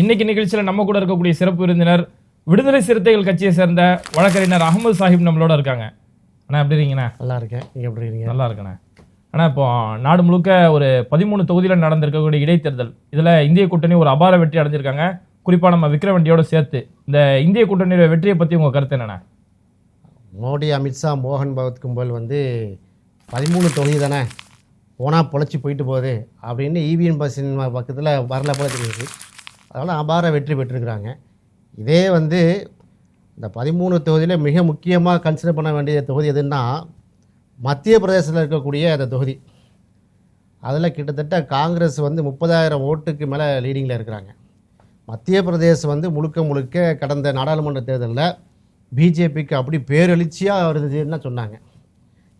இன்னைக்கு நிகழ்ச்சியில நம்ம கூட இருக்கக்கூடிய சிறப்பு விருந்தினர் விடுதலை சிறுத்தைகள் கட்சியை சேர்ந்த வழக்கறிஞர் அகமது சாஹிப் நம்மளோட இருக்காங்க. அண்ணா எப்படி இருக்கீங்கண்ணா? நல்லா இருக்கேன். நீங்கள் எப்படி இருக்கீங்க? நல்லா இருக்கண்ணே. அண்ணா இப்போ நாடு முழுக்க ஒரு பதிமூணு தொகுதியில் நடந்திருக்கக்கூடிய இடைத்தேர்தல் இதுல இந்திய கூட்டணி ஒரு அபார வெற்றி அடைஞ்சிருக்காங்க. குறிப்பா நம்ம விக்ரவண்டியோட சேர்த்து இந்த இந்திய கூட்டணியோட வெற்றியை பத்தி உங்க கருத்து என்னண்ணா? மோடி அமித்ஷா மோகன் பகவத் கும்பல் வந்து பதிமூணு தொகுதி தானே போனால் பொழைச்சி போயிட்டு போகுது அப்படின்னு இவிஎன் பஸ்ஸின் பக்கத்தில் வரல போல தெரியுது. அதனால் அபார வெற்றி பெற்றிருக்கிறாங்க. இதே வந்து இந்த பதிமூணு தொகுதியில் மிக முக்கியமாக கன்சிடர் பண்ண வேண்டிய தொகுதி எதுன்னா மத்திய பிரதேசத்தில் இருக்கக்கூடிய அந்த தொகுதி. அதில் கிட்டத்தட்ட காங்கிரஸ் வந்து முப்பதாயிரம் ஓட்டுக்கு மேலே லீடிங்கில் இருக்கிறாங்க. மத்திய பிரதேசம் வந்து முழுக்க முழுக்க கடந்த நாடாளுமன்ற தேர்தலில் பிஜேபிக்கு அப்படி பேரெழுச்சியாக வருதுன்னு சொன்னாங்க.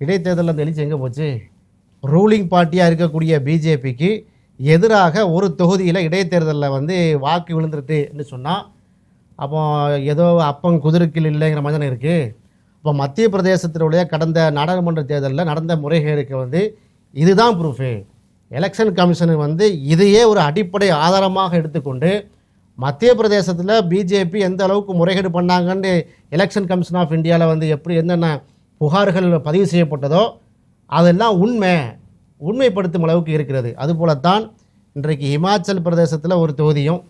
இடைத்தேர்தலில் அந்த எழுச்சி எங்கே போச்சு? ரூலிங் பார்ட்டியாக இருக்கக்கூடிய பிஜேபிக்கு எதிராக ஒரு தொகுதியில் இடைத்தேர்தலில் வந்து வாக்கு விழுந்துருட்டுன்னு சொன்னால் அப்போ ஏதோ அப்பம் குதிரைக்கில் இல்லைங்கிற மாதிரி தானே இருக்குது இப்போ மத்திய பிரதேசத்தினுடைய கடந்த நாடாளுமன்ற தேர்தலில் நடந்த முறைகேடுக்கு வந்து இதுதான் ப்ரூஃபு எலெக்ஷன் கமிஷனு வந்து இதையே ஒரு அடிப்படை ஆதாரமாக எடுத்துக்கொண்டு மத்திய பிரதேசத்தில் பிஜேபி எந்த அளவுக்கு முறைகேடு பண்ணாங்கன்னு எலெக்ஷன் கமிஷன் ஆஃப் இந்தியாவில் வந்து எப்படி என்னென்ன புகார்கள் பதிவு செய்யப்பட்டதோ அதெல்லாம் உண்மை. உண்மைப்படுத்தும் அளவுக்கு இருக்கிறது. அதுபோலத்தான் இன்றைக்கு இமாச்சல் பிரதேசத்தில் ஒரு தொகுதியும்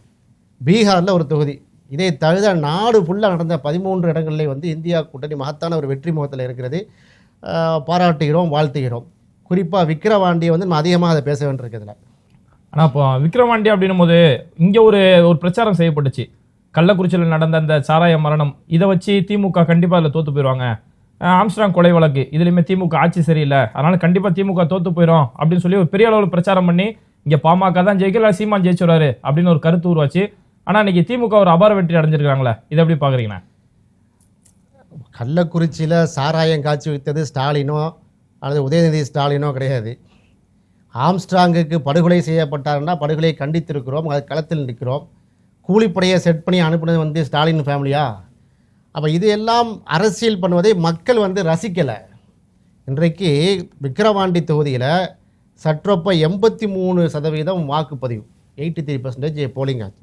பீகாரில் ஒரு தொகுதி. இதை தழுத நாடு ஃபுல்லாக நடந்த பதிமூன்று இடங்களிலே வந்து இந்தியா கூட்டணி மகத்தான ஒரு வெற்றி முகத்தில் இருக்கிறது. பாராட்டுகிறோம் வாழ்த்துகிறோம். குறிப்பாக விக்கிரவாண்டியை வந்து நம்ம அதிகமாக அதை பேச வேண்டியிருக்கிறதுல ஆனால் இப்போ விக்ரவாண்டி அப்படின்னும் போது இங்கே ஒரு ஒரு பிரச்சாரம் செய்யப்பட்டுச்சு. கள்ளக்குறிச்சியில் நடந்த அந்த சாராய மரணம் இதை வச்சு திமுக கண்டிப்பாக அதில் தோற்று போயிடுவாங்க ஆம்ஸ்டாங் கொலை வழக்கு. இதுலையுமே திமுக ஆட்சி சரியில்லை. அதனால கண்டிப்பா திமுக தோத்து போயிடும் அப்படின்னு சொல்லி ஒரு பெரிய அளவில் பிரச்சாரம் பண்ணி இங்க பாமக தான் ஜெயிக்கல சீமான் ஜெயிச்சுறாரு அப்படின்னு ஒரு கருத்து உருவாச்சு. ஆனா இன்னைக்கு திமுக ஒரு அபார வெற்றி அடைஞ்சிருக்காங்களே இதை எப்படி பாக்குறீங்கண்ணா? கள்ளக்குறிச்சியில் சாராயம் காட்சி வைத்தது ஸ்டாலினோ அல்லது உதயநிதி ஸ்டாலினோ கிடையாது. ஆம்ஸ்ட்ராங்குக்கு படுகொலை செய்யப்பட்டாருன்னா படுகொலையை கண்டித்திருக்கிறோம் அது களத்தில் நிற்கிறோம். கூலிப்படையை செட் பண்ணி அனுப்புனது வந்து ஸ்டாலின் ஃபேமிலியா அப்போ இது எல்லாம் அரசியல் பண்ணுவதை மக்கள் வந்து ரசிக்கலை. இன்றைக்கு விக்கிரவாண்டி தொகுதியில் சற்றொப்ப எண்பத்தி மூணு சதவீதம் வாக்குப்பதிவு எயிட்டி த்ரீ பர்சன்டேஜ் போலிங் ஆச்சு.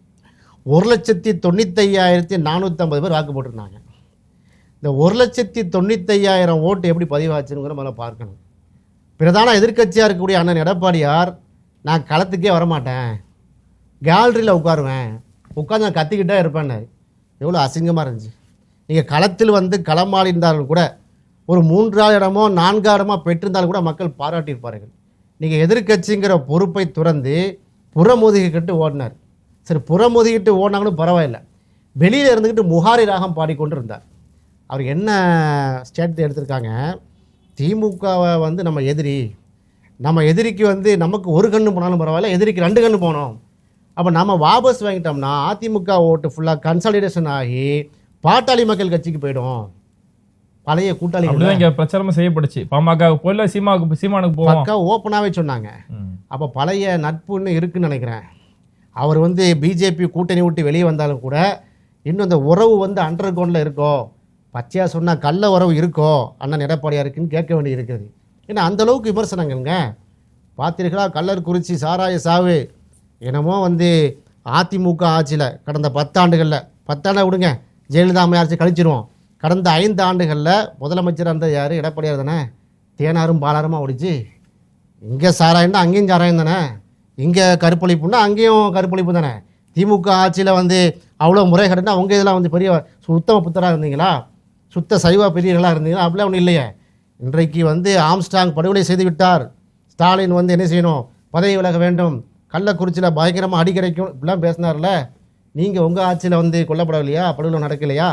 ஒரு லட்சத்தி தொண்ணூத்தையாயிரத்தி நானூற்றம்பது பேர் வாக்கு போட்டிருந்தாங்க. இந்த ஒரு லட்சத்தி தொண்ணூத்தையாயிரம் ஓட்டு எப்படி பதிவாச்சுங்கிற முதல்ல பார்க்கணும். பிரதான எதிர்க்கட்சியாக இருக்கக்கூடிய அண்ணன் எடப்பாடியார் நான் களத்துக்கே வரமாட்டேன். கேலரியில் உட்காருவேன். உட்காந்து நான் கத்திக்கிட்டே இருப்பேன்னாரு. எவ்வளோ அசிங்கமாக இருந்துச்சு. நீங்கள் களத்தில் வந்து களமாடி இருந்தாலும் கூட ஒரு மூன்றாவது இடமோ நான்காவது இடமோ பெற்றிருந்தாலும் கூட மக்கள் பாராட்டியிருப்பார்கள். நீங்கள் எதிர்க்கட்சிங்கிற பொறுப்பை துறந்து புறமுதுகிக்கிட்டு ஓடினார். சரி புறமுதுகிட்டு ஓடினாங்களும் பரவாயில்ல. வெளியில் இருந்துக்கிட்டு முகாரி ராகம் பாடிக்கொண்டு இருந்தார் அவர் என்ன ஸ்டேட் எடுத்திருக்காங்க? திமுகவை வந்து நம்ம எதிரி நம்ம எதிரிக்கு வந்து நமக்கு ஒரு கண்ணு போனாலும் பரவாயில்ல எதிரிக்கு ரெண்டு கண்ணு போனோம். அப்போ நம்ம வாபஸ் வாங்கிட்டோம்னா அதிமுக ஓட்டு ஃபுல்லாக கன்சாலிடேஷன் ஆகி பாட்டாளி மக்கள் கட்சிக்கு போயிடும். பழைய அப்படிதான் இங்க பிரச்சாரமும் செய்யப்பட்டுச்சு. பாமக போயில சீமாவுக்கு சீமானுக்கு போவோம். பக்கா ஓப்பனாகவே சொன்னாங்க. அப்போ பழைய நட்புன்னு இருக்குன்னு நினைக்கிறேன். அவர் வந்து பிஜேபி கூட்டணி விட்டு வெளியே வந்தாலும் கூட இன்னும் அந்த உறவு வந்து அண்டர் கிரவுண்டில் இருக்கோ பச்சையாக சொன்னால் கள்ள உறவு இருக்கோ அண்ணன் எடப்பாடியா இருக்குன்னு கேட்க வேண்டி இருக்குது. ஏன்னா அந்த அளவுக்கு விமர்சனங்கள்ங்க. பார்த்தீர்களா கள்ளர் குறிச்சி சாராய சாவு என்னமோ வந்து அதிமுக ஆட்சியில் கடந்த பத்தாண்டுகளில். பத்தாண்டை விடுங்க. ஜெயலலிதா அம்மையாச்சு கழிச்சிருவோம். கடந்த ஐந்து ஆண்டுகளில் முதலமைச்சர் இருந்த யார்? எடப்பாடியார் தானே. தேனாரும் பாலாருமா ஓடிச்சு. இங்கே சாராயம்னா அங்கேயும் சாராயம் தானே. இங்கே கருப்பொழிப்புன்னா அங்கேயும் கருப்பொழிப்பு தானே. திமுக ஆட்சியில் வந்து அவ்வளோ முறைகேடுனா அவங்க இதெல்லாம் வந்து பெரிய சுத்தம புத்தராக இருந்தீங்களா? சுத்த சைவ பெரியர்களாக இருந்தீங்களா? அப்படிலாம் ஒன்றும் இல்லையே. இன்றைக்கு வந்து ஆம்ஸ்டாங் படுகொலை செய்து விட்டார். ஸ்டாலின் வந்து என்ன செய்யணும்? பதவி விலக வேண்டும். கள்ளக்குறிச்சியில் பயங்கரமாக அடி இப்படிலாம் பேசினார்ல. நீங்கள் உங்கள் ஆட்சியில் வந்து கொல்லப்படவில்லையா? படுகொலை நடக்கலையா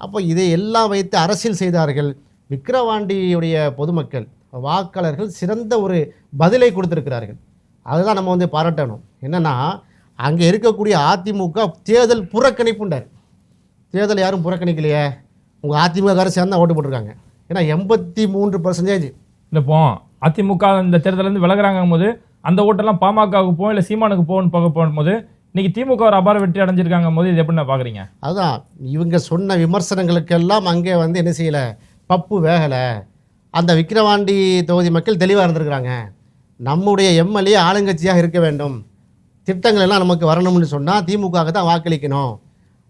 அப்போ இதை எல்லாம் வைத்து அரசியல் செய்தார்கள் விக்கிரவாண்டியுடைய பொதுமக்கள். வாக்காளர்கள் சிறந்த ஒரு பதிலை கொடுத்துருக்கிறார்கள். அதுதான் நம்ம வந்து பாராட்டணும். என்னென்னா அங்கே இருக்கக்கூடிய அதிமுக தேர்தல் புறக்கணிப்புண்டார் தேர்தல் யாரும் புறக்கணிக்கலையே? உங்கள் அதிமுக சேர்ந்து சேர்ந்தா ஓட்டு போட்டிருக்காங்க. ஏன்னா எண்பத்தி மூன்று பர்சன்டேஜ் இல்ல அதிமுக இந்த தேர்தலேருந்து இருந்து போது அந்த ஓட்டெல்லாம் பாமகவுக்கு போகும் இல்லை சீமானுக்கு போகணும்னு போக போகும்போது இன்னைக்கு திமுக ஒரு அபார வெற்றி அடைஞ்சிருக்காங்க போது இது எப்படி நான் பாக்குறீங்க? அதுதான் இவங்க சொன்ன விமர்சனங்களுக்கெல்லாம் அங்கே வந்து என்ன செய்யலை? பப்பு வேகலை. அந்த விக்கிரவாண்டி தொகுதி மக்கள் தெளிவாக இருந்திருக்கிறாங்க. நம்முடைய எம்எல்ஏ ஆளுங்கட்சியாக இருக்க வேண்டும். திட்டங்கள் எல்லாம் நமக்கு வரணும்னு சொன்னால் திமுக தான் வாக்களிக்கணும்.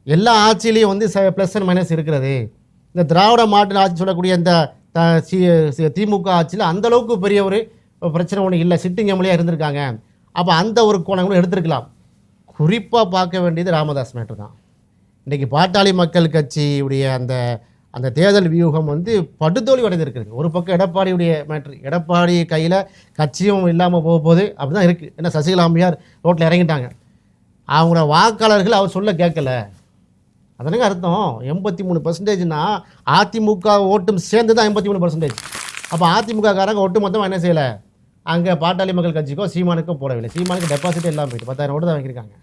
எல்லா ஆட்சியிலையும் வந்து ப்ளஸ் அண்ட் மைனஸ் இருக்கிறது. இந்த திராவிட மாடல் ஆட்சி சொல்லக்கூடிய இந்த த- சி- திமுக ஆட்சியில் அந்தளவுக்கு பெரிய ஒரு பிரச்சனை ஒன்று இல்லை. சிட்டிங் எம்எல்ஏ இருந்திருக்காங்க. அப்போ அந்த ஒரு கோணங்களும் எடுத்திருக்கலாம். குறிப்பாக பார்க்க வேண்டியது ராமதாஸ் மேட்ரு தான். இன்றைக்கி பாட்டாளி மக்கள் கட்சியுடைய அந்த அந்த தேர்தல் வியூகம் வந்து படுதோல்வி அடைந்திருக்குது ஒரு பக்கம் எடப்பாடியுடைய மேட்ரு எடப்பாடி கையில் கட்சியும் இல்லாமல் போக போகுது. அப்படி தான் இருக்குது ஏன்னா சசிகலா அம்மையார் ரோட்டில் இறங்கிட்டாங்க. அவங்களோட வாக்காளர்கள் அவர் சொல்ல கேட்கல. அதனுங்க அர்த்தம். எண்பத்தி மூணு பர்சன்டேஜ்னா அதிமுக ஓட்டும் சேர்ந்து தான் எண்பத்தி மூணு பர்சன்டேஜ் அப்போ அதிமுக காரங்க ஒட்டு மொத்தமாக என்ன செய்யலை? அங்கே பாட்டாளி மக்கள் கட்சிக்கோ சீமானுக்கோ போடவில்லை. சீமானுக்கு டெபாசிட் எல்லாம் போயிட்டு பத்தாயிரம் ஓட்டு தான் வாங்கியிருக்காங்க.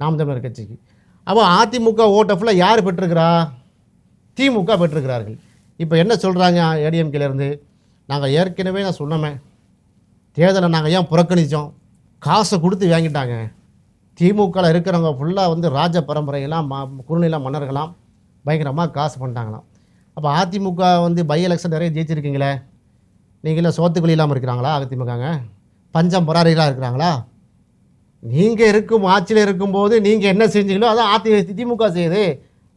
நாம் தமிழர் கட்சிக்கு. அப்போ அதிமுக ஓட்டை ஃபுல்லாக யார் பெற்றிருக்கிறா? திமுக பெற்றிருக்கிறார்கள். இப்போ என்ன சொல்கிறாங்க ஏடிஎம்கேலேருந்து நாங்கள் ஏற்கனவே நான் சொன்னோமே தேர்தலை நாங்கள் ஏன் புறக்கணித்தோம் காசை கொடுத்து வாங்கிட்டாங்க. திமுகவில் இருக்கிறவங்க ஃபுல்லாக வந்து ராஜ பரம்பரையெல்லாம் மா குறுநில மன்னர்களாம் பயங்கரமாக காசு பண்ணிட்டாங்களாம். அப்போ அதிமுக வந்து பை எலெக்ஷன் நிறைய ஜெயிச்சிருக்கீங்களே? நீங்களே சோத்துக்குழி இல்லாமல் இருக்கிறாங்களா அதிமுகங்க? பஞ்சம் பராரிகளாக இருக்கிறாங்களா? நீங்கள் இருக்கும் ஆட்சியில் இருக்கும்போது நீங்கள் என்ன செஞ்சீங்களோ அதான் அதி திமுக செய்யுது.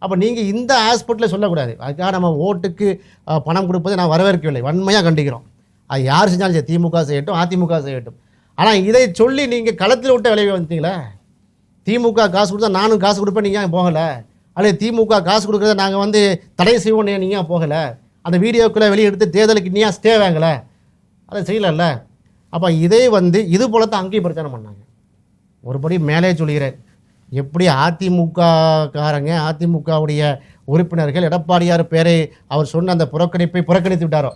அப்போ நீங்கள் இந்த ஹாஸ்பிட்டலில் சொல்லக்கூடாது. அதுக்காக நம்ம ஓட்டுக்கு பணம் கொடுப்பதை நான் வரவேற்கவில்லை. வன்மையாக கண்டிக்கிறோம். அது யார் செஞ்சாலும் சரி திமுக செய்யட்டும் அதிமுக செய்யட்டும். ஆனால் இதை சொல்லி நீங்கள் களத்தில் விட்ட விளைவு வந்தீங்களே திமுக காசு கொடுத்தா நானும் காசு கொடுப்பேன் நீங்கள் ஏன் போகலை? அல்லது திமுக காசு கொடுக்குறத நாங்கள் வந்து தடை செய்வோம் நீங்கள் ஏன் போகலை? அந்த வீடியோக்குள்ளே வெளியே எடுத்து தேர்தலுக்கு நீ ஸ்டே வாங்கலை? அதை செய்யலைல்ல அப்போ இதே வந்து இது போல தான் அங்கேயும் பிரச்சனை பண்ணாங்க. ஒருபடி மேலே சொல்கிறேன் எப்படி அதிமுக காரங்க அதிமுகவுடைய உறுப்பினர்கள் எடப்பாடியார் பேரை அவர் சொன்ன அந்த புறக்கணிப்பை புறக்கணித்து விட்டாரோ?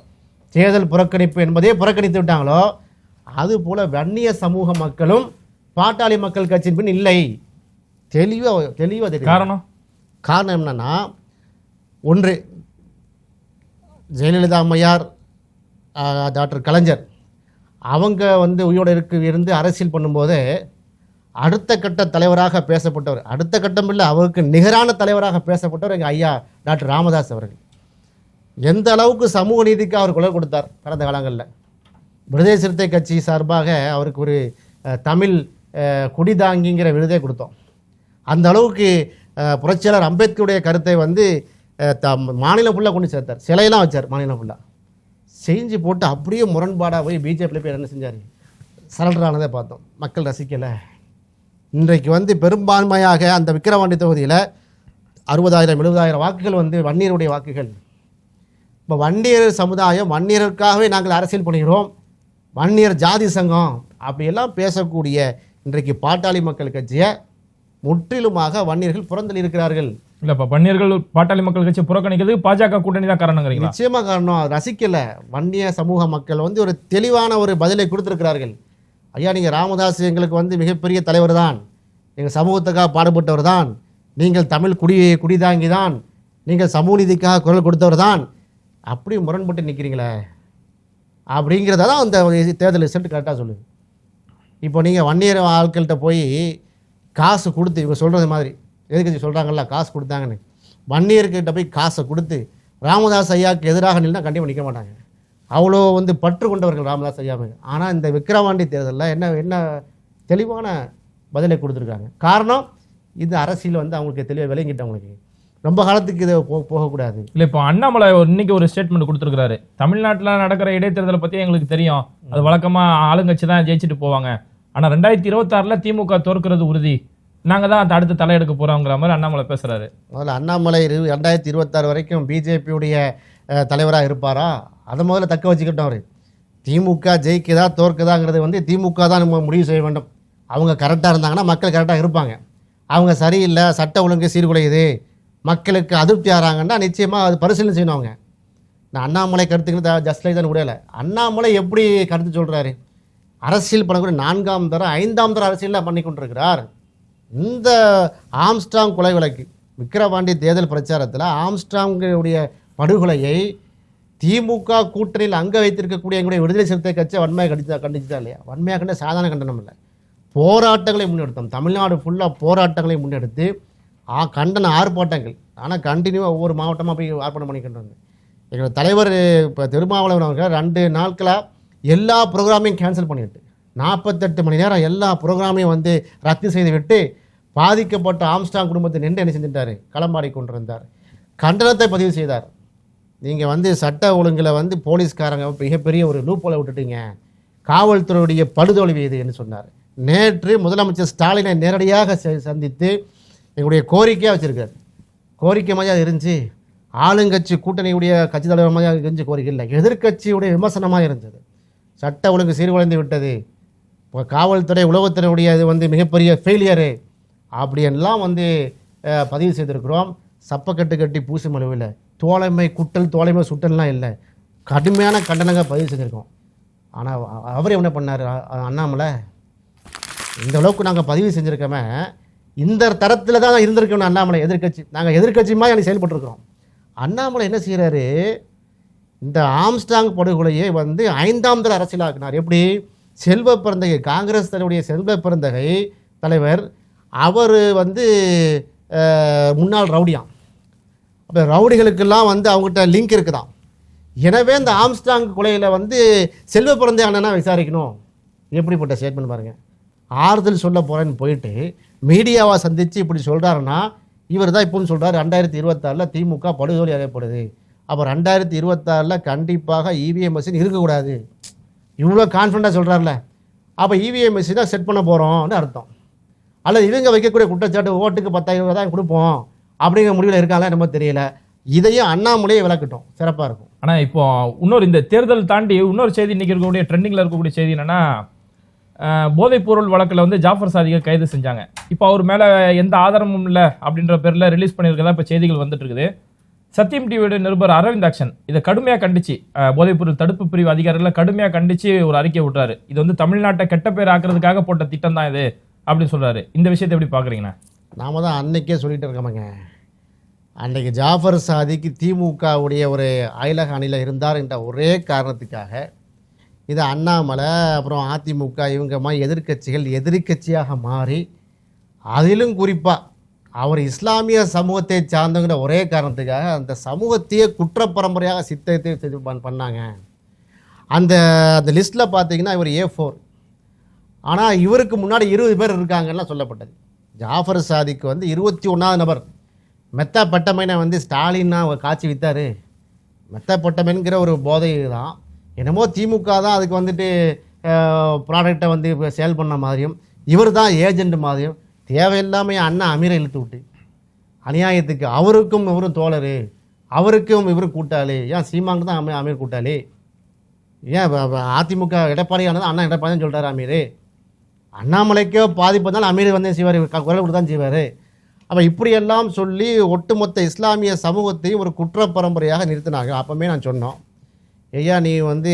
தேர்தல் புறக்கணிப்பு என்பதே புறக்கணித்து விட்டாங்களோ? அதுபோல் வன்னிய சமூக மக்களும் பாட்டாளி மக்கள் கட்சியின் பின் இல்லை. தெளிவாக தெளிவாக தெரியும் காரணம்? காரணம் என்னன்னா ஒன்று ஜெயலலிதா அம்மையார் டாக்டர் கலைஞர் அவங்க வந்து உயிரோடு இருக்கு இருந்து அரசியல் பண்ணும்போது அடுத்த கட்ட தலைவராக பேசப்பட்டவர் அடுத்த கட்டம் இல்லை அவருக்கு நிகரான தலைவராக பேசப்பட்டவர் எங்கள் ஐயா டாக்டர் ராமதாஸ் அவர்கள். எந்த அளவுக்கு சமூக நீதிக்கு அவர் குரல் கொடுத்தார் கடந்த காலங்களில். விடுதலை சிறுத்தை கட்சி சார்பாக அவருக்கு ஒரு தமிழ் குடிதாங்கிங்கிற விருதே கொடுத்தோம். அந்த அளவுக்கு புரட்சியாளர் அம்பேத்கருடைய கருத்தை வந்து த மாநிலம் ஃபுல்லாக கொண்டு சேர்த்தார். சிலையெல்லாம் வச்சார் மாநிலம் ஃபுல்லாக செஞ்சு போட்டு அப்படியே முரண்பாடாக போய் பிஜேபியில் போய் என்ன செஞ்சார்? சரண்டரானதை பார்த்தோம். மக்கள் ரசிக்கலை. இன்றைக்கு வந்து பெரும்பான்மையாக அந்த விக்கிரவாண்டி தொகுதியில் அறுபதாயிரம் எழுபதாயிரம் வாக்குகள் வந்து வன்னியருடைய வாக்குகள். இப்போ வன்னியர் சமுதாயம் வன்னியருக்காகவே நாங்கள் அரசியல் பண்ணுகிறோம் வன்னியர் ஜாதி சங்கம் அப்படியெல்லாம் பேசக்கூடிய இன்றைக்கு பாட்டாளி மக்கள் கட்சியை முற்றிலுமாக வன்னியர்கள் புறந்தள்ளி இருக்கிறார்கள். இல்ல இப்ப பன்னீர்கள் பாட்டாளி மக்கள் கட்சி புறக்கணிக்கிறது பாஜக கூட்டணி தான் காரணங்கிறீங்களா நிச்சயமாக காரணம். ரசிக்கல. வன்னிய சமூக மக்கள் வந்து ஒரு தெளிவான ஒரு பதிலை கொடுத்திருக்கிறார்கள். ஐயா நீங்கள் ராமதாஸ் எங்களுக்கு வந்து மிகப்பெரிய தலைவர் தான் எங்கள் சமூகத்துக்காக பாடுபட்டவர் தான் நீங்கள் தமிழ் குடி குடிதாங்கி தான் நீங்கள் சமூக நீதிக்காக குரல் கொடுத்தவர் தான் அப்படி முரண்பட்டு நிற்கிறீங்களே அப்படிங்கிறத தான் அந்த தேர்தல் ரிசல்ட் கரெக்டாக சொல்லுது. இப்போ நீங்கள் வன்னியர் ஆட்கள்கிட்ட போய் காசு கொடுத்து இவங்க சொல்கிறது மாதிரி எதுக்கு சொல்கிறாங்கல்ல காசு கொடுத்தாங்கன்னு. வன்னியர்கிட்ட போய் காசை கொடுத்து ராமதாஸ் ஐயாவுக்கு எதிராக நின்னா கண்டிப்பாக நிற்க மாட்டாங்க. அவ்வளோ வந்து பற்று கொண்டவர்கள் ராமதாஸ் ஐயா மேல் ஆனால் இந்த விக்கிரவாண்டி தேர்தலில் என்ன என்ன தெளிவான பதிலை கொடுத்துருக்காங்க. காரணம் இது அரசியல் வந்து அவங்களுக்கு தெளிவாக விளங்கிட்டு அவங்களுக்கு ரொம்ப காலத்துக்கு இதை போ போகக்கூடாது. இல்ல இப்போ அண்ணாமலை இன்னைக்கு ஒரு ஸ்டேட்மெண்ட் கொடுத்துருக்காரு தமிழ்நாட்டுல நடக்கிற இடைத்தேர்தலை பத்தி எங்களுக்கு தெரியும். அது வழக்கமா ஆளுங்கட்சி தான் ஜெயிச்சுட்டு போவாங்க. ஆனா ரெண்டாயிரத்தி இருபத்தாறுல திமுக தோற்கிறது உறுதி. நாங்க தான் அடுத்த தலையெடுக்க போறோங்கிற மாதிரி அண்ணாமலை பேசுறாரு. முதல்ல அண்ணாமலை இரு ரெண்டாயிரத்தி இருபத்தாறு வரைக்கும் பிஜேபியுடைய தலைவராக இருப்பாரா? அதை முதல்ல தக்க வச்சுக்கிட்டோம் அவர். திமுக ஜெயிக்குதா தோற்குதாங்கிறது வந்து திமுக தான் நம்ம முடிவு செய்ய வேண்டும். அவங்க கரெக்டாக இருந்தாங்கன்னா மக்கள் கரெக்டாக இருப்பாங்க. அவங்க சரியில்லை சட்ட ஒழுங்கு சீர்குலையுது மக்களுக்கு அதிருப்தி ஆகிறாங்கன்னா நிச்சயமாக அது பரிசீலனை செய்யணும் அவங்க. நான் அண்ணாமலை கருத்துக்கிட்டு ஜஸ்ட் தான் விடலை. அண்ணாமலை எப்படி கருத்து சொல்கிறாரு அரசியல் பண்ணக்கூடிய நான்காம் தரம் ஐந்தாம் தரம் அரசியலில் பண்ணி கொண்டிருக்கிறார். இந்த ஆம்ஸ்ட்ராங் கொலை வழக்கு விக்கிரவாண்டி தேர்தல் பிரச்சாரத்தில் ஆம்ஸ்ட்ராங்குடைய படுகொலையை திமுக கூட்டணியில் அங்க வைத்திருக்கக்கூடிய எங்களுடைய விடுதலை சிறுத்தை கட்சி வன்மையாக கண்டிச்சா கண்டிச்சுதா இல்லையா? வன்மையாக கண்ட சாதாரண கண்டனம் இல்லை. போராட்டங்களை முன்னெடுத்தோம். தமிழ்நாடு ஃபுல்லாக போராட்டங்களை முன்னெடுத்து ஆ கண்டன ஆர்ப்பாட்டங்கள். ஆனால் கண்டினியூவாக ஒவ்வொரு மாவட்டமாக போய் ஆர்ப்பாட்டம் பண்ணிக்கிட்டு வந்தேன் எங்களோட தலைவர் இப்போ திருமாவளவன் அவர்கள் ரெண்டு நாட்களாக எல்லா ப்ரோக்ராமையும் கேன்சல் பண்ணிவிட்டு நாற்பத்தெட்டு மணி நேரம் எல்லா ப்ரோக்ராமையும் வந்து ரத்து செய்து விட்டு பாதிக்கப்பட்ட ஆம்ஸ்டாங் குடும்பத்தை நின்று என்ன செஞ்சிட்டார்? களமாடி கொண்டிருந்தார் கண்டனத்தை பதிவு செய்தார். நீங்கள் வந்து சட்ட ஒழுங்கில் வந்து போலீஸ்காரங்க மிகப்பெரிய ஒரு லூப்போல விட்டுட்டீங்க. காவல்துறையுடைய படுதோல்வி இது என்று சொன்னார். நேற்று முதலமைச்சர் ஸ்டாலினை நேரடியாக ச- சந்தித்து எங்களுடைய கோரிக்கையாக வச்சுருக்காரு. கோரிக்கை மாதிரி அது இருந்துச்சு. ஆளுங்கட்சி கூட்டணியுடைய கட்சி தலைவர் மாதிரி அது இருந்துச்சு கோரிக்கை இல்லை. எதிர்க்கட்சியுடைய விமர்சனமாக இருந்தது. சட்ட ஒழுங்கு சீர்குலைந்து விட்டது. இப்போ காவல்துறை உளவுத்துறையுடைய இது வந்து மிகப்பெரிய ஃபெயிலியரு அப்படியெல்லாம் வந்து பதிவு செய்திருக்கிறோம். சப்பக்கட்டு கட்டி பூசி மலுவில் தோழமை குட்டல் தோழமை சுட்டல்லாம் இல்லை. கடுமையான கண்டனங்கள் பதிவு செஞ்சுருக்கோம். ஆனால் அவர் என்ன பண்ணார்? அண்ணாமலை இந்த அளவுக்கு நாங்கள் பதிவு செஞ்சுருக்கோமே இந்த தரத்தில் தான் இருந்திருக்கணும் அண்ணாமலை எதிர்க்கட்சி நாங்கள் எதிர்கட்சி மாதிரி எனக்கு செயல்பட்டுருக்கிறோம். அண்ணாமலை என்ன செய்கிறாரு இந்த ஆம்ஸ்டாங் படுகொலையை வந்து ஐந்தாம் தர அரசியலாக்கினார் எப்படி? செல்வ பிறந்தகை காங்கிரஸ் தலைவருடைய செல்வ பிறந்தகை தலைவர் அவர் வந்து முன்னாள் ரவுடியாம். அப்போ ரவுடிகளுக்கெல்லாம் வந்து அவங்ககிட்ட லிங்க் இருக்குதான் எனவே இந்த ஆம்ஸ்டாங் கொலையில் வந்து செல்வ பிறந்த அண்ணனா விசாரிக்கணும். எப்படிப்பட்ட ஸ்டேட்மெண்ட் பாருங்கள் ஆறுதல் சொல்ல போகிறேன்னு போயிட்டு மீடியாவை சந்தித்து இப்படி சொல்கிறாருன்னா இவர் தான் இப்போன்னு சொல்கிறார் ரெண்டாயிரத்தி இருபத்தாறில் திமுக படுதோலி அடையப்படுது. அப்போ ரெண்டாயிரத்தி இருபத்தாறில் கண்டிப்பாக இவிஎம் மிஷின் இருக்கக்கூடாது. இவ்வளோ கான்ஃபிடண்ட்டாக சொல்கிறார்ல அப்போ இவிஎம் மிஷினை செட் பண்ண போகிறோம்னு அர்த்தம். அல்லது இவங்க வைக்கக்கூடிய குற்றச்சாட்டு ஓட்டுக்கு பத்தாயிரம் ரூபா தான் கொடுப்போம். அப்படிங்கிற முடிவில் இருக்காங்களா நம்ம தெரியல. இதையும் அண்ணாமலையே விளக்கட்டும். சிறப்பாக இருக்கும். ஆனால் இப்போ இன்னொரு இந்த தேர்தல் தாண்டி இன்னொரு செய்தி இன்றைக்கி இருக்கக்கூடிய ட்ரெண்டிங்கில் இருக்கக்கூடிய செய்தி என்னென்னா போதைப்பொருள் வழக்கில் வந்து ஜாஃபர் சாதிகை கைது செஞ்சாங்க. இப்போ அவர் மேலே எந்த ஆதாரமும் இல்லை அப்படின்ற பேரில் ரிலீஸ் பண்ணியிருக்கதா இப்போ செய்திகள் வந்துட்டு இருக்குது. சத்தியம் டிவியோட நிருபர் அரவிந்த் அக்ஷன் இதை கடுமையா கண்டிச்சு. போதைப்பொருள் தடுப்பு பிரிவு அதிகாரிகளை கடுமையாக கண்டிச்சு ஒரு அறிக்கை விட்டுறாரு. இது வந்து தமிழ்நாட்டை கெட்ட பேர் ஆக்குறதுக்காக போட்ட திட்டம் தான் இது அப்படின்னு சொல்கிறாரு இந்த விஷயத்தை எப்படி பார்க்குறீங்கண்ணா நாம் தான் அன்னைக்கே சொல்லிகிட்டு இருக்கோமங்க. அன்றைக்கு ஜாஃபர் சாதிக்கு திமுகவுடைய ஒரு அயலக அணியில் இருந்தார் என்ற ஒரே காரணத்துக்காக இது அண்ணாமலை அப்புறம் அதிமுக இவங்க மாதிரி எதிர்க்கட்சிகள் எதிர்க்கட்சியாக மாறி அதிலும் குறிப்பாக அவர் இஸ்லாமிய சமூகத்தை சார்ந்தவங்கிற ஒரே காரணத்துக்காக அந்த சமூகத்தையே குற்றப்பரம்பரையாக சித்தத்தை இது பண்ணாங்க. அந்த அந்த லிஸ்ட்டில் பார்த்தீங்கன்னா இவர் ஏ ஃபோர். ஆனால் இவருக்கு முன்னாடி இருபது பேர் இருக்காங்கலாம் சொல்லப்பட்டது. ஜாஃபர் சாதிக்கு வந்து இருபத்தி ஒன்றாவது நபர். மெத்தா பட்டமைனை வந்து ஸ்டாலின்னா அவர் காட்சி வித்தார். மெத்தா பட்டமைன்கிற ஒரு போதை தான் என்னமோ திமுக தான் அதுக்கு வந்துட்டு ப்ராடக்டை வந்து இப்போ சேல் பண்ண மாதிரியும் இவர் தான் ஏஜெண்ட் மாதிரியும் தேவையில்லாமல் அண்ணன் அமீரை இழுத்து விட்டு. அநியாயத்துக்கு அவருக்கும் இவரும் தோழர் அவருக்கும் இவரும் கூட்டாளி. ஏன் சீமாங்க தான் அமீர் அமீர் கூட்டாளி? ஏன் அதிமுக எடப்பாடியானது அண்ணா எடப்பாடி தான் சொல்கிறார் அமீர். அண்ணாமலைக்கோ பாதிப்பு வந்தாலும் அமீர் வந்து செய்வார். குரல் கொடுத்து தான் செய்வார். அப்போ இப்படியெல்லாம் சொல்லி ஒட்டுமொத்த இஸ்லாமிய சமூகத்தையும் ஒரு குற்ற பரம்பரையாக நிறுத்தினாங்க. அப்போமே நான் சொன்னோம். ஐயா நீ வந்து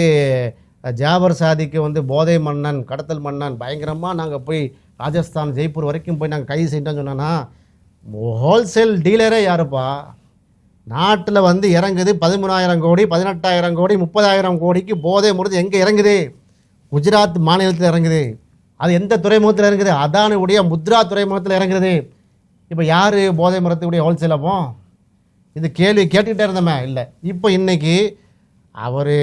ஜாபர் சாதிக்கு வந்து போதை மன்னன் கடத்தல் மன்னன் பயங்கரமாக நாங்கள் போய் ராஜஸ்தான் ஜெய்ப்பூர் வரைக்கும் போய் நாங்கள் கைது செஞ்சோம்னு சொன்னோன்னா ஹோல்சேல் டீலரே யாருப்பா? நாட்டில் வந்து இறங்குது பதிமூணாயிரம் கோடி பதினெட்டாயிரம் கோடி முப்பதாயிரம் கோடிக்கு போதை முறது எங்கே இறங்குது? குஜராத் மாநிலத்தில் இறங்குது. அது எந்த துறைமுகத்தில் இறங்குது அதானுடைய முத்ரா துறைமுகத்தில் இறங்குது இப்போ யார் போதை மரத்துக்குடைய ஹோல்சேல் அப்போ இது கேள்வி கேட்டுக்கிட்டே இருந்தோமே. இல்லை. இப்போ இன்றைக்கி அவர்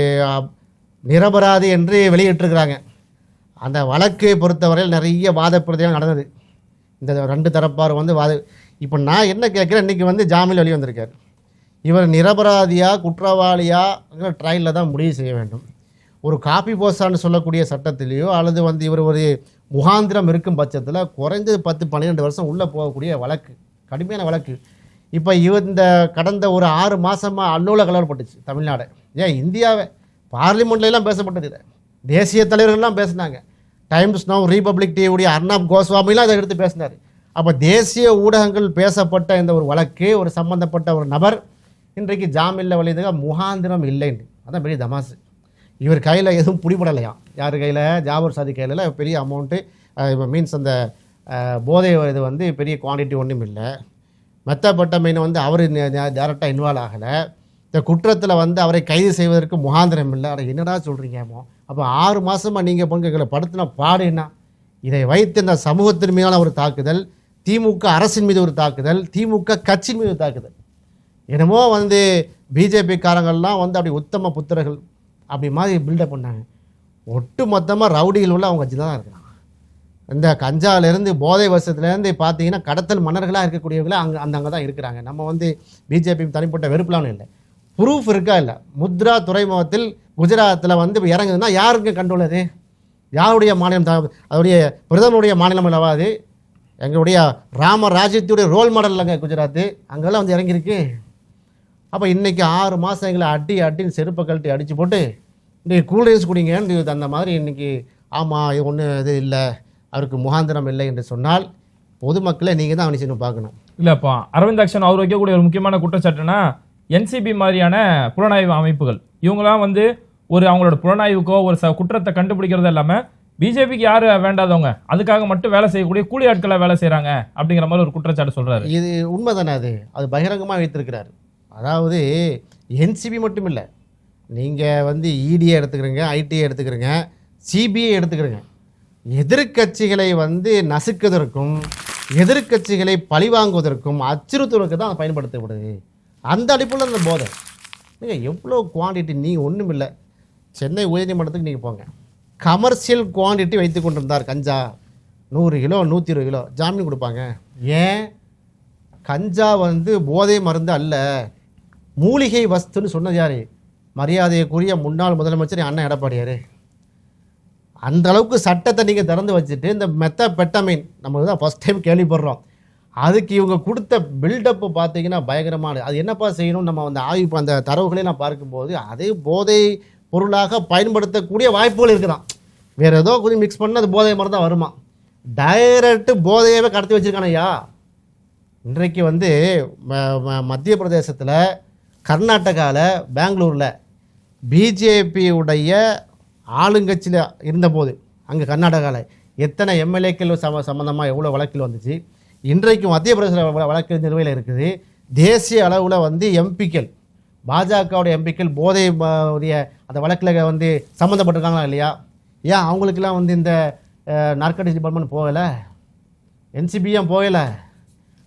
நிரபராதி என்று வெளியிட்டிருக்கிறாங்க. அந்த வழக்கை பொறுத்தவரையில் நிறைய வாத பிரதிகள் நடந்தது. இந்த ரெண்டு தரப்பார் வந்து வாத இப்போ நான் என்ன கேட்குறேன் இன்றைக்கி வந்து ஜாமீன் வெளியே வந்திருக்கார் இவர் நிரபராதியாக குற்றவாளியாக ட்ரையலில் தான் முடிவு செய்ய வேண்டும். ஒரு காப்பி போஸ்டான்னு சொல்லக்கூடிய சட்டத்திலேயோ அல்லது வந்து இவர் ஒரு முகாந்திரம் இருக்கும் பட்சத்தில் குறைஞ்சது பத்து பன்னிரெண்டு வருஷம் உள்ளே போகக்கூடிய வழக்கு கடுமையான வழக்கு. இப்போ இந்த கடந்த ஒரு ஆறு மாதமாக அல்லோல கலவரப்பட்டுச்சு தமிழ்நாடு. ஏன் இந்தியாவை பார்லிமெண்ட்லாம் பேசப்பட்டது இல்லை தேசிய தலைவர்கள்லாம் பேசினாங்க. டைம்ஸ் நவ் ரீபப்ளிக் டிவியுடைய அர்ணாப் கோஸ்வாமிலாம் அதை எடுத்து பேசினார். அப்போ தேசிய ஊடகங்கள் பேசப்பட்ட இந்த ஒரு வழக்கு ஒரு சம்மந்தப்பட்ட ஒரு நபர் இன்றைக்கு ஜாமீனில் வழியதுக்கு முகாந்திரம் இல்லைன்னு. அதான் பெரிய தமாசு. இவர் கையில் எதுவும் பிடிபடலையாம் யார் கையில்? ஜாபர் சாதி கையில் பெரிய அமௌண்ட்டு மீன்ஸ் அந்த போதை இது வந்து பெரிய குவான்டிட்டி ஒன்றும் இல்லை. மெத்தப்பட்ட மீன் வந்து அவர் டேரெக்டாக இன்வால்வ் ஆகலை. இந்த குற்றத்தில் வந்து அவரை கைது செய்வதற்கு முகாந்திரம் இல்லை. அதை என்னடா சொல்கிறீங்கமோ அப்போ ஆறு மாதமாக நீங்கள் பங்கு எங்களை படுத்தின பாடு என்ன? இதை வைத்து இந்த சமூகத்தின் மீதான ஒரு தாக்குதல் திமுக அரசின் மீது ஒரு தாக்குதல் திமுக கட்சியின் மீது ஒரு தாக்குதல். என்னமோ வந்து பிஜேபி காரங்கள்லாம் வந்து அப்படி உத்தம புத்திரர்கள் அப்படி மாதிரி பில்டப் பண்ணாங்க. ஒட்டு மொத்தமாக ரவுடிகள் உள்ள அவங்க கட்சி தான் இருக்கிறாங்க. இந்த கஞ்சாலேருந்து போதை வருஷத்துலேருந்து பார்த்தீங்கன்னா கடத்தல் மன்னர்களாக இருக்கக்கூடியவர்களே அங்கே அந்த அங்கே தான் இருக்கிறாங்க. நம்ம வந்து பிஜேபி தனிப்பட்ட வெறுப்புலாம் இல்லை. ப்ரூஃப் இருக்கா? இல்லை. முத்ரா துறைமுகத்தில் குஜராத்தில் வந்து இப்போ இறங்குதுன்னா யாருக்கு கண்ட்ரோல் அது? யாருடைய மாநிலம் தான் அதோடைய பிரதமருடைய மாநிலம் அல்லவா அது? எங்களுடைய ராம ராஜ்யத்துடைய ரோல் மாடல் இல்லைங்க குஜராத்து. அங்கெல்லாம் வந்து இறங்கியிருக்கு. அப்போ இன்றைக்கி ஆறு மாதம் எங்களை அடி அடின்னு செருப்பை கழட்டி அடித்து போட்டு இன்றைக்கி கூல்ட்ரிங்க்ஸ் குடிங்கன்னு இது அந்த மாதிரி இன்றைக்கி ஆமாம் இது ஒன்றும் இது இல்லை அவருக்கு முகாந்திரம் இல்லை என்று சொன்னால் பொதுமக்களை நீங்கள் தான் அவனை பார்க்கணும். இல்லப்பா அரவிந்த் அக்ஷன் அவர் வைக்கக்கூடிய ஒரு முக்கியமான குற்றச்சாட்டுனா என்சிபி மாதிரியான புலனாய்வு அமைப்புகள். இவங்கலாம் வந்து ஒரு அவங்களோட புலனாய்வுக்கோ ஒரு ச குற்றத்தை கண்டுபிடிக்கிறது இல்லாம பிஜேபிக்கு யாரு வேண்டாதவங்க அதுக்காக மட்டும் வேலை செய்யக்கூடிய கூலி ஆட்களா வேலை செய்றாங்க அப்படிங்கிற மாதிரி ஒரு குற்றச்சாட்டு சொல்றாரு. இது உண்மை தானே அது? அது பகிரங்கமாக வைத்திருக்கிறார். அதாவது என்சிபி மட்டும் இல்லை நீங்கள் வந்து இடியை எடுத்துக்கிறீங்க ஐடியை எடுத்துக்கிறீங்க சிபிஐ எடுத்துக்கிறீங்க. எதிர்க்கட்சிகளை வந்து நசுக்குவதற்கும் எதிர்க்கட்சிகளை பழிவாங்குவதற்கும் அச்சுறுத்துவதற்கு தான் பயன்படுத்தப்படுது. அந்த அடிப்பில் அந்த போதை. நீங்கள் எவ்வளோ குவான்டிட்டி நீங்கள் ஒன்றும் இல்லை. சென்னை உயர்நீதிமன்றத்துக்கு நீங்கள் போங்க. கமர்ஷியல் குவான்டிட்டி வைத்து கொண்டிருந்தார் கஞ்சா. நூறு கிலோ நூற்றி இருபது கிலோ ஜாமீன் கொடுப்பாங்க. ஏன்? கஞ்சா வந்து போதை மருந்து அல்ல. மூலிகை வஸ்துன்னு சொன்னது யார்? மரியாதைக்குரிய முன்னாள் முதலமைச்சர் அண்ணன் எடப்பாடியார். அந்த அளவுக்கு சட்டத்தை நீங்கள் திறந்து வச்சுட்டு இந்த மெத்த பெட்டமைன் நம்ம தான் ஃபஸ்ட் டைம் கேள்விப்படுறோம். அதுக்கு இவங்க கொடுத்த பில்டப்பு பார்த்தீங்கன்னா பயங்கரமானது அது என்னப்பா செய்யணும் நம்ம அந்த ஆய்வு அந்த தரவுகளை நான் பார்க்கும்போது அதே போதை பொருளாக பயன்படுத்தக்கூடிய வாய்ப்புகள் இருக்குதான். வேறு ஏதோ கொஞ்சம் மிக்ஸ் பண்ணால் அது போதை மாதிரி தான் வருமா டைரக்ட் போதையவே கடத்தி வச்சிருக்கான ஐயா. இன்றைக்கு வந்து ம- ம- மத்திய பிரதேசத்தில் கர்நாடகாவில் பெங்களூரில் பிஜேபியுடைய ஆளுங்கட்சியில் இருந்தபோது அங்கே கர்நாடகாவில் எத்தனை எம்எல்ஏக்கள் சம சம்மந்தமாக எவ்வளோ வழக்கில் வந்துச்சு? இன்றைக்கு மத்திய பிரதேச வழக்கு நிலுவையில் இருக்குது. தேசிய அளவில் வந்து எம்பிக்கள் பாஜகவுடைய எம்பிக்கள் போதை உடைய அந்த வழக்கில் வந்து சம்மந்தப்பட்டிருக்காங்களா இல்லையா? ஏன் அவங்களுக்கெல்லாம் வந்து இந்த நார்கட்டிக்ஸ் டிபார்ட்மெண்ட் போகலை? என்சிபியும் போகலை.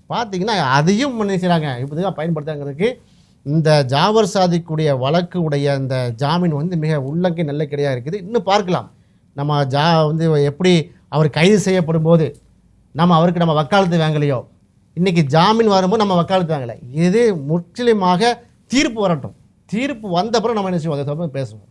பார்த்தீங்கன்னா அதையும் என்ன செய்கிறாங்க இப்படி தான் இந்த ஜாவர் சாதிக்குடைய வழக்கு உடைய இந்த ஜாமீன் வந்து மிக உள்ளங்கை நல்ல கிடையாக இருக்குது. இன்னும் பார்க்கலாம். நம்ம ஜா வந்து எப்படி அவர் கைது செய்யப்படும் போது நம்ம அவருக்கு நம்ம வக்காலத்து வாங்கலையோ? இன்றைக்கி ஜாமீன் வரும்போது நம்ம வக்காலத்து வாங்கலை. இது முற்றிலுமாக தீர்ப்பு வரட்டும். தீர்ப்பு வந்த அப்புறம் நம்ம என்ன செய்வோம்? அதை தொடர்ந்து பேசுவோம்.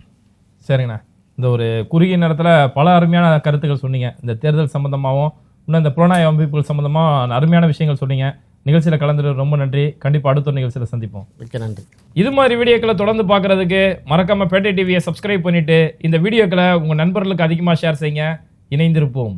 சரிங்கண்ணா. இந்த ஒரு குறுகிய நேரத்தில் பல அருமையான கருத்துக்கள் சொன்னீங்க. இந்த தேர்தல் சம்மந்தமாகவும் இன்னும் இந்த புலனாய்வு அமைப்புகள் சம்மந்தமாக அருமையான விஷயங்கள் சொன்னீங்க. நிகழ்ச்சியில கலந்துட்டு ரொம்ப நன்றி. கண்டிப்பா அடுத்த நிகழ்ச்சியில சந்திப்போம். மிக்க நன்றி. இது மாதிரி வீடியோக்களை தொடர்ந்து பார்க்கறதுக்கு மறக்காம பேட்டை டிவியை சப்ஸ்கிரைப் பண்ணிட்டு இந்த வீடியோக்களை உங்க நண்பர்களுக்கு அதிகமாக ஷேர் செய்யுங்க. இணைந்திருப்போம்.